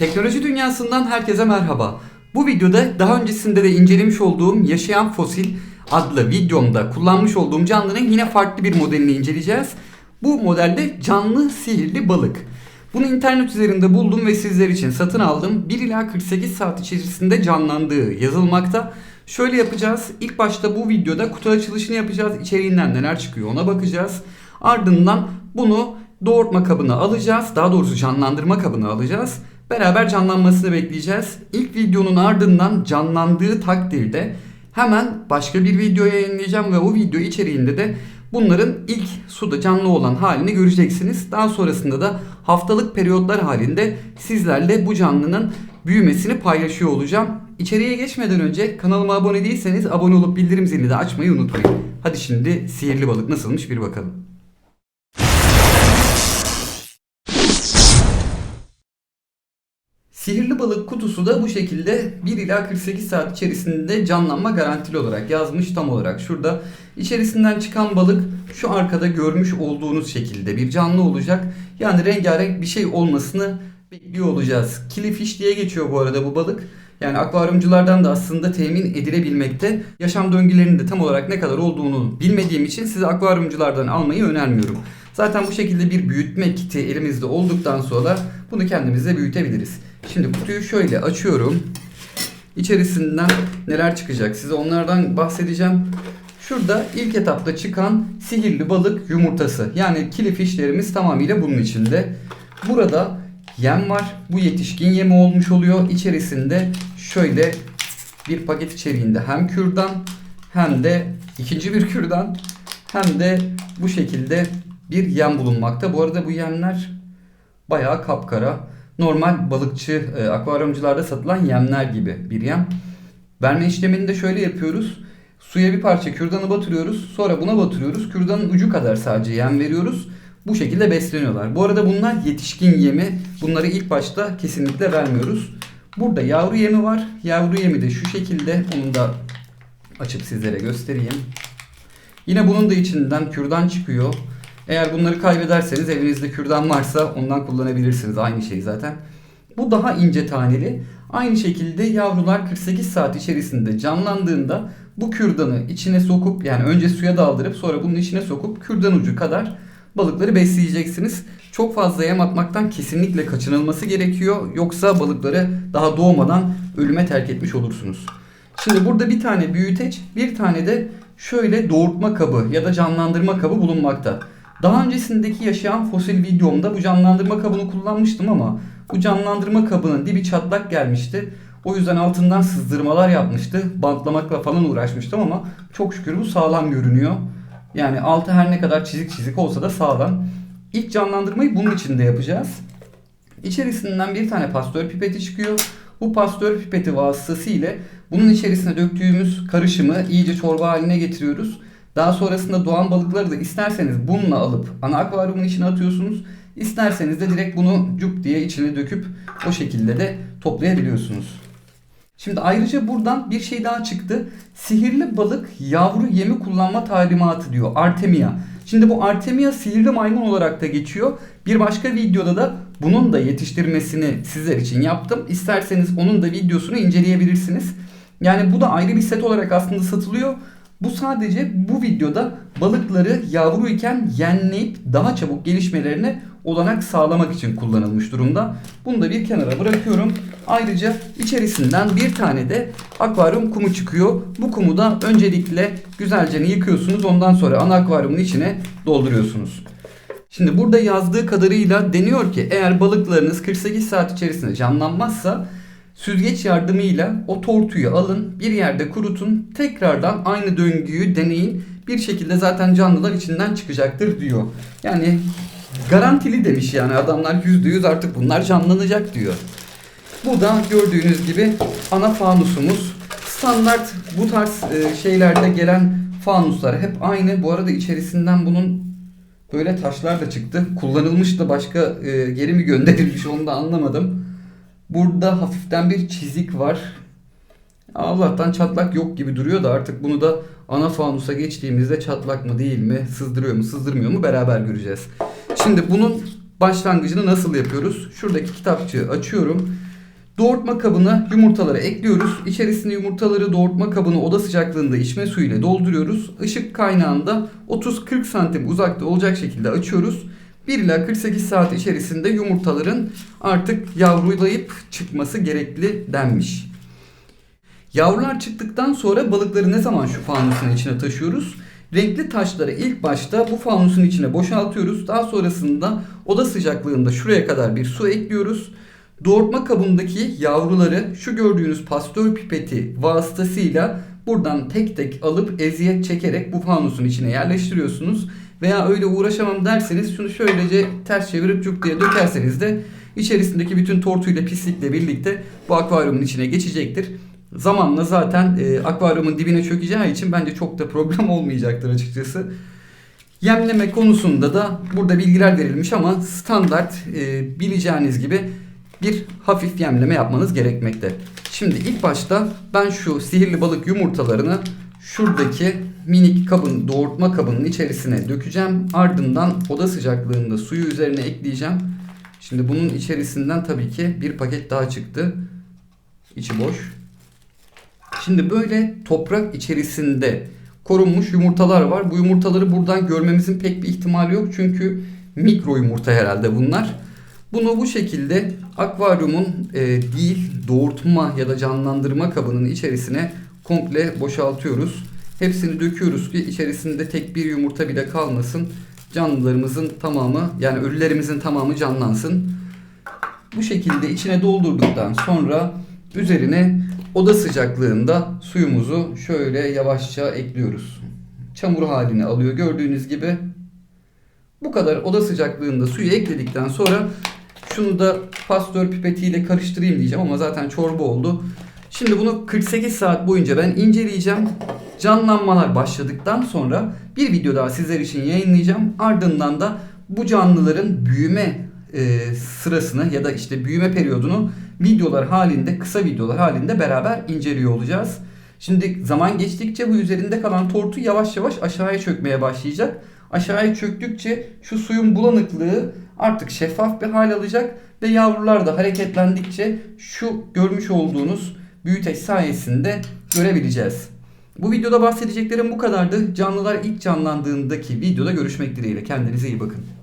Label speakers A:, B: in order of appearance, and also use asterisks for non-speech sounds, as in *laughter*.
A: Teknoloji dünyasından herkese merhaba. Bu videoda daha öncesinde de incelemiş olduğum Yaşayan Fosil adlı videomda kullanmış olduğum canlının yine farklı bir modelini inceleyeceğiz. Bu modelde canlı sihirli balık. Bunu internet üzerinde buldum ve sizler için satın aldım. 1 ila 48 saat içerisinde canlandığı yazılmakta. Şöyle yapacağız. İlk başta bu videoda kutu açılışını yapacağız. İçeriğinden neler çıkıyor ona bakacağız. Ardından bunu doğurtma kabına alacağız. Daha doğrusu canlandırma kabına alacağız. Beraber canlanmasını bekleyeceğiz. İlk videonun ardından canlandığı takdirde hemen başka bir video yayınlayacağım ve o video içeriğinde de bunların ilk suda canlı olan halini göreceksiniz. Daha sonrasında da haftalık periyotlar halinde sizlerle bu canlının büyümesini paylaşıyor olacağım. İçeriye geçmeden önce kanalıma abone değilseniz abone olup bildirim zilini de açmayı unutmayın. Hadi şimdi sihirli balık nasılmış bir bakalım. Sihirli balık kutusu da bu şekilde 1 ila 48 saat içerisinde canlanma garantili olarak yazmış tam olarak. Şurada içerisinden çıkan balık şu arkada görmüş olduğunuz şekilde bir canlı olacak. Yani rengarenk bir şey olmasını bekliyor olacağız. Killifish diye geçiyor bu arada bu balık. Yani akvaryumculardan da aslında temin edilebilmekte. Yaşam döngülerinin de tam olarak ne kadar olduğunu bilmediğim için size akvaryumculardan almayı önermiyorum. Zaten bu şekilde bir büyütme kiti elimizde olduktan sonra bunu kendimize büyütebiliriz. Şimdi kutuyu şöyle açıyorum. İçerisinden neler çıkacak size onlardan bahsedeceğim. Şurada ilk etapta çıkan sihirli balık yumurtası. Yani kilifişlerimiz tamamıyla bunun içinde. Burada yem var. Bu yetişkin yemi olmuş oluyor. İçerisinde şöyle bir paket içeriğinde hem kürdan hem de ikinci bir kürdan hem de bu şekilde bir yem bulunmakta. Bu arada bu yemler bayağı kapkara. Normal balıkçı, e, akvaryumcularda satılan yemler gibi bir yem. Verme işlemini de şöyle yapıyoruz. Suya bir parça kürdanı batırıyoruz. Sonra buna batırıyoruz. Kürdanın ucu kadar sadece yem veriyoruz. Bu şekilde besleniyorlar. Bu arada bunlar yetişkin yemi. Bunları ilk başta kesinlikle vermiyoruz. Burada yavru yemi var. Yavru yemi de şu şekilde. Onu da açıp sizlere göstereyim. Yine bunun da içinden kürdan çıkıyor. Eğer bunları kaybederseniz evinizde kürdan varsa ondan kullanabilirsiniz. Aynı şey zaten. Bu daha ince taneli. Aynı şekilde yavrular 48 saat içerisinde canlandığında bu kürdanı içine sokup yani önce suya daldırıp sonra bunun içine sokup kürdan ucu kadar balıkları besleyeceksiniz. Çok fazla yem atmaktan kesinlikle kaçınılması gerekiyor. Yoksa balıkları daha doğmadan ölüme terk etmiş olursunuz. Şimdi burada bir tane büyüteç, bir tane de şöyle doğurtma kabı ya da canlandırma kabı bulunmakta. Daha öncesindeki yaşayan fosil videomda bu canlandırma kabını kullanmıştım ama bu canlandırma kabının dibi çatlak gelmişti. O yüzden altından sızdırmalar yapmıştı. Bantlamakla falan uğraşmıştım ama çok şükür bu sağlam görünüyor. Yani altı her ne kadar çizik çizik olsa da sağlam. İlk canlandırmayı bunun içinde yapacağız. İçerisinden bir tane pastör pipeti çıkıyor. Bu pastör pipeti vasıtasıyla bunun içerisine döktüğümüz karışımı iyice çorba haline getiriyoruz. Daha sonrasında doğan balıkları da isterseniz bununla alıp ana akvaryumun içine atıyorsunuz. İsterseniz de direkt bunu cup diye içine döküp o şekilde de toplayabiliyorsunuz. Şimdi ayrıca buradan bir şey daha çıktı. Sihirli balık yavru yemi kullanma talimatı diyor. Artemia. Şimdi bu Artemia sihirli maymun olarak da geçiyor. Bir başka videoda da bunun da yetiştirmesini sizler için yaptım. İsterseniz onun da videosunu inceleyebilirsiniz. Yani bu da ayrı bir set olarak aslında satılıyor. Bu sadece bu videoda balıkları yavruyken yenleyip daha çabuk gelişmelerine olanak sağlamak için kullanılmış durumda. Bunu da bir kenara bırakıyorum. Ayrıca içerisinden bir tane de akvaryum kumu çıkıyor. Bu kumu da öncelikle güzelce yıkıyorsunuz. Ondan sonra ana akvaryumun içine dolduruyorsunuz. Şimdi burada yazdığı kadarıyla deniyor ki eğer balıklarınız 48 saat içerisinde canlanmazsa Süzgeç yardımıyla o tortuyu alın, bir yerde kurutun, tekrardan aynı döngüyü deneyin. Bir şekilde zaten canlılar içinden çıkacaktır diyor. Yani garantili demiş yani adamlar %100 artık bunlar canlanacak diyor. Bu da gördüğünüz gibi ana fanusumuz. Standart bu tarz e, şeylerde gelen fanuslar hep aynı. Bu arada içerisinden bunun böyle taşlar da çıktı. Kullanılmış da başka e, geri mi gönderilmiş onu da anlamadım. Burada hafiften bir çizik var. Allah'tan çatlak yok gibi duruyor da artık bunu da ana fanusa geçtiğimizde çatlak mı değil mi, sızdırıyor mu, sızdırmıyor mu beraber göreceğiz. Şimdi bunun başlangıcını nasıl yapıyoruz? Şuradaki kitapçığı açıyorum. Doğurtma kabına yumurtaları ekliyoruz. İçerisine yumurtaları doğurtma kabını oda sıcaklığında içme suyu ile dolduruyoruz. Işık kaynağında 30-40 santim uzakta olacak şekilde açıyoruz. 1 ila 48 saat içerisinde yumurtaların artık yavrulayıp çıkması gerekli denmiş. Yavrular çıktıktan sonra balıkları ne zaman şu fanusun içine taşıyoruz? Renkli taşları ilk başta bu fanusun içine boşaltıyoruz. Daha sonrasında oda sıcaklığında şuraya kadar bir su ekliyoruz. Doğurtma kabındaki yavruları şu gördüğünüz pastör pipeti vasıtasıyla buradan tek tek alıp eziyet çekerek bu fanusun içine yerleştiriyorsunuz. Veya öyle uğraşamam derseniz şunu şöylece ters çevirip cuk diye dökerseniz de içerisindeki bütün tortuyla pislikle birlikte bu akvaryumun içine geçecektir. Zamanla zaten e, akvaryumun dibine çökeceği için bence çok da problem *laughs* olmayacaktır açıkçası. Yemleme konusunda da burada bilgiler verilmiş ama standart e, bileceğiniz gibi bir hafif yemleme yapmanız gerekmekte. Şimdi ilk başta ben şu sihirli balık yumurtalarını şuradaki minik kabın doğurtma kabının içerisine dökeceğim. Ardından oda sıcaklığında suyu üzerine ekleyeceğim. Şimdi bunun içerisinden tabii ki bir paket daha çıktı. İçi boş. Şimdi böyle toprak içerisinde korunmuş yumurtalar var. Bu yumurtaları buradan görmemizin pek bir ihtimali yok. Çünkü mikro yumurta herhalde bunlar. Bunu bu şekilde akvaryumun e, değil doğurtma ya da canlandırma kabının içerisine komple boşaltıyoruz. Hepsini döküyoruz ki içerisinde tek bir yumurta bile kalmasın. Canlılarımızın tamamı yani ölülerimizin tamamı canlansın. Bu şekilde içine doldurduktan sonra üzerine oda sıcaklığında suyumuzu şöyle yavaşça ekliyoruz. Çamur halini alıyor gördüğünüz gibi. Bu kadar oda sıcaklığında suyu ekledikten sonra şunu da pastör pipetiyle karıştırayım diyeceğim ama zaten çorba oldu. Şimdi bunu 48 saat boyunca ben inceleyeceğim. Canlanmalar başladıktan sonra bir video daha sizler için yayınlayacağım. Ardından da bu canlıların büyüme e, sırasını ya da işte büyüme periyodunu videolar halinde, kısa videolar halinde beraber inceliyor olacağız. Şimdi zaman geçtikçe bu üzerinde kalan tortu yavaş yavaş aşağıya çökmeye başlayacak. Aşağıya çöktükçe şu suyun bulanıklığı artık şeffaf bir hal alacak ve yavrular da hareketlendikçe şu görmüş olduğunuz büyüteç sayesinde görebileceğiz. Bu videoda bahsedeceklerim bu kadardı. Canlılar ilk canlandığındaki videoda görüşmek dileğiyle. Kendinize iyi bakın.